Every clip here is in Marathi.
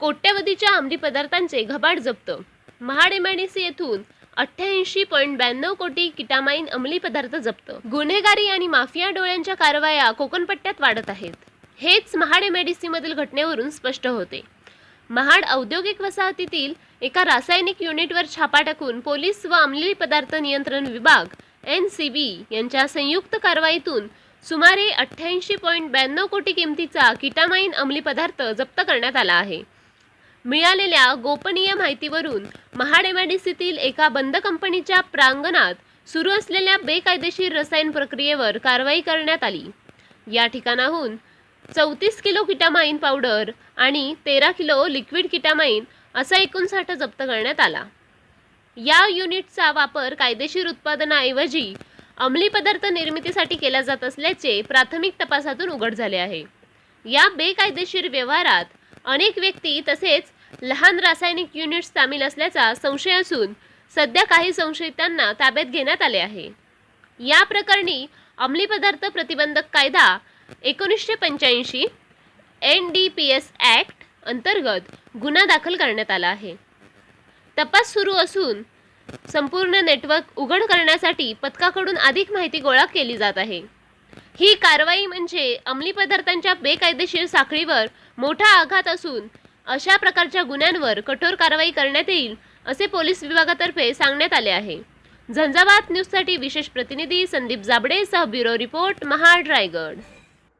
कोट्यवधीच्या अंमली पदार्थांचे घबाड जप्त. महाड एमआयडीसी येथून अठ्ठ्याऐंशी पॉईंट ब्याण्णव कोटी किटामाईन अंमली पदार्थ जप्त. गुन्हेगारी आणि माफिया डोळ्यांच्या कारवाया कोकणपट्ट्यात वाढत आहेत. हेच महाड एमआयडीसी मधील घटनेवरून स्पष्ट होते. महाड औद्योगिक वसाहतीतील एका रासायनिक युनिटवर छापा टाकून पोलीस व अंमली पदार्थ नियंत्रण विभाग एन सी बी यांच्या संयुक्त कारवाईतून सुमारे अठ्ठ्याऐंशी पॉईंट ब्याण्णव कोटी किमतीचा किटामाईन अंमली पदार्थ जप्त करण्यात आला आहे. मिळालेल्या गोपनीय माहितीवरून महाड एमआयडीसीतील एका बंद कंपनीच्या प्रांगणात सुरू असलेल्या बेकायदेशीर रसायन प्रक्रियेवर कारवाई करण्यात आली. या ठिकाणाहून चौतीस किलो किटामाईन पावडर आणि तेरा किलो लिक्विड किटामाईन असा एकूण साठा जप्त करण्यात आला. या युनिटचा वापर कायदेशीर उत्पादनाऐवजी अंमली पदार्थ निर्मितीसाठी केला जात असल्याचे प्राथमिक तपासातून उघड झाले आहे. या बेकायदेशीर व्यवहारात अनेक व्यक्ती तसेच लहान रासायनिक युनिट्स सामील असल्याचा संशय असून सध्या काही संशयितांना ताब्यात घेण्यात आले आहे. या प्रकरणी अंमली पदार्थ प्रतिबंधक कायदा एकोणीसशे पंच्याऐंशी N D P S act अंतर्गत गुन्हा दाखल करण्यात आला आहे. तपास सुरू असून संपूर्ण नेटवर्क उघड करण्यासाठी पथकाकडून अधिक माहिती गोळा केली जात आहे. ही कारवाई म्हणजे अंमली पदार्थांच्या बेकायदेशीर साखळीवर मोठा आघात असून अशा प्रकारच्या गुन्ह्यांवर कठोर कारवाई करण्यात येईल असे पोलीस विभागातर्फे सांगण्यात आले आहे. झंझावात न्यूजसाठी विशेष प्रतिनिधी संदीप जाबडे सह ब्युरो रिपोर्ट महाड रायगड.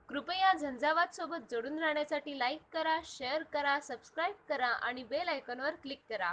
कृपया झंझावात सोबत जोडून राहण्यासाठी लाईक करा शेअर करा सबस्क्राईब करा आणि बेल आयकॉनवर क्लिक करा.